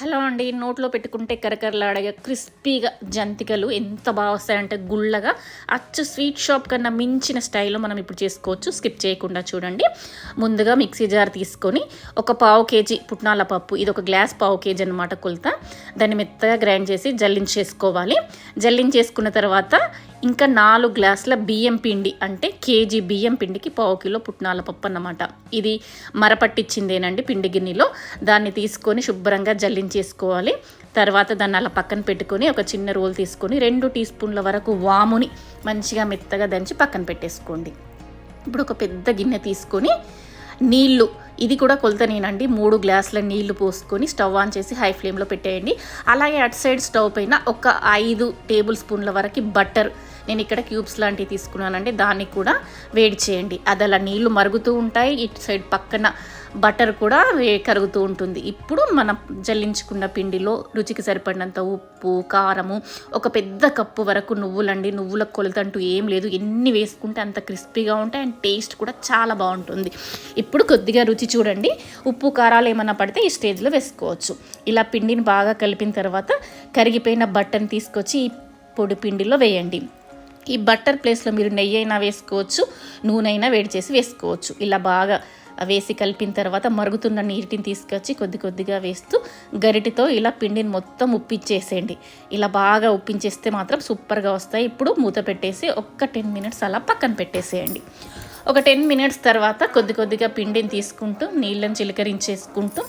Hello అండి నోట్లో పెట్టుకుంటే కరకరలాడగా క్రిస్పీగా జంతికలు ఎంత బాగా వస్తాయంటే గుళ్ళగా అచ్చు స్వీట్ షాప్ కన్నా మించిన స్టైల్లో మనం ఇప్పుడు చేసుకోవచ్చు. స్కిప్ చేయకుండా చూడండి. ముందుగా మిక్సీ జార్ తీసుకొని ఒక పావు కేజీ పుట్నాల పప్పు ఇది ఒక గ్లాస్ పావు కేజీ అనమాట కొలత. దాన్ని మెత్తగా గ్రైండ్ చేసి జల్లించేసుకోవాలి. జల్లించేసుకున్న తర్వాత ఇంకా నాలుగు గ్లాసుల బియ్యం పిండి అంటే కేజీ బియ్యం పిండికి పావు కిలో పుట్నాల పప్పు అన్నమాట. ఇది మరపట్టించిందేనండి పిండి గిన్నెలో. దాన్ని తీసుకొని శుభ్రంగా జల్లించేసుకోవాలి. తర్వాత దాన్ని అలా పక్కన పెట్టుకొని ఒక చిన్న రోల్ తీసుకొని రెండు టీ స్పూన్ల వరకు వాముని మంచిగా మెత్తగా దంచి పక్కన పెట్టేసుకోండి. ఇప్పుడు ఒక పెద్ద గిన్నె తీసుకొని నీళ్ళు ఇది కూడా కొలత నేనండి మూడు గ్లాసుల నీళ్ళు పోసుకొని స్టవ్ ఆన్ చేసి హై ఫ్లేమ్లో పెట్టేయండి. అలాగే అటు సైడ్ స్టవ్ పైన ఒక ఐదు టేబుల్ స్పూన్ల వరకు బటర్ నేను ఇక్కడ క్యూబ్స్ లాంటివి తీసుకున్నానండి. దాన్ని కూడా వేడి చేయండి. అది అలా నీళ్ళు మరుగుతూ ఉంటాయి. ఇటు సైడ్ పక్కన బటర్ కూడా వే కరుగుతూ ఉంటుంది. ఇప్పుడు మనం జల్లించుకున్న పిండిలో రుచికి సరిపడినంత ఉప్పు కారము ఒక పెద్ద కప్పు వరకు నువ్వులండి. నువ్వుల కొలతంటూ ఏం లేదు. ఎన్ని వేసుకుంటే అంత క్రిస్పీగా ఉంటాయి. అండ్ టేస్ట్ కూడా చాలా బాగుంటుంది. ఇప్పుడు కొద్దిగా రుచి చూడండి. ఉప్పు కారాలు ఏమైనా పడితే ఈ స్టేజ్లో వేసుకోవచ్చు. ఇలా పిండిని బాగా కలిపిన తర్వాత కరిగిపోయిన బట్టను తీసుకొచ్చి ఈ పొడి పిండిలో వేయండి. ఈ బట్టర్ ప్లేస్లో మీరు నెయ్యి అయినా వేసుకోవచ్చు నూనె అయినా వేడి చేసి వేసుకోవచ్చు. ఇలా బాగా వేసి కలిపిన తర్వాత మరుగుతున్న నీటిని తీసుకొచ్చి కొద్ది కొద్దిగా వేస్తూ గరిటితో ఇలా పిండిని మొత్తం ఉప్పించేసేయండి ఇలా బాగా ఉప్పించేస్తే మాత్రం సూపర్గా వస్తాయి. ఇప్పుడు మూత పెట్టేసి ఒక్క టెన్ మినిట్స్ అలా పక్కన పెట్టేసేయండి. ఒక టెన్ మినిట్స్ తర్వాత కొద్ది కొద్దిగా పిండిని తీసుకుంటూ నీళ్ళని చిలకరించేసుకుంటూ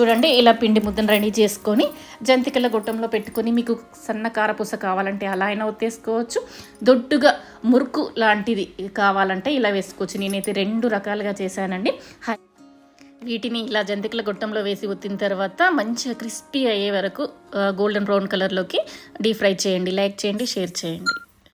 చూడండి ఇలా పిండి ముద్దను రెడీ చేసుకొని జంతికల గొట్టంలో పెట్టుకొని మీకు సన్న కారపూస కావాలంటే అలా అయినా ఒత్తేసుకోవచ్చు. దొడ్డుగా మురుకు లాంటిది కావాలంటే ఇలా వేసుకోవచ్చు. నేనైతే రెండు రకాలుగా చేశానండి. హై- వీటిని ఇలా జంతికల గొట్టంలో వేసి ఉత్తిన తర్వాత మంచిగా క్రిస్పీ అయ్యే వరకు గోల్డెన్ బ్రౌన్ కలర్లోకి డీప్ ఫ్రై చేయండి. లైక్ చేయండి షేర్ చేయండి.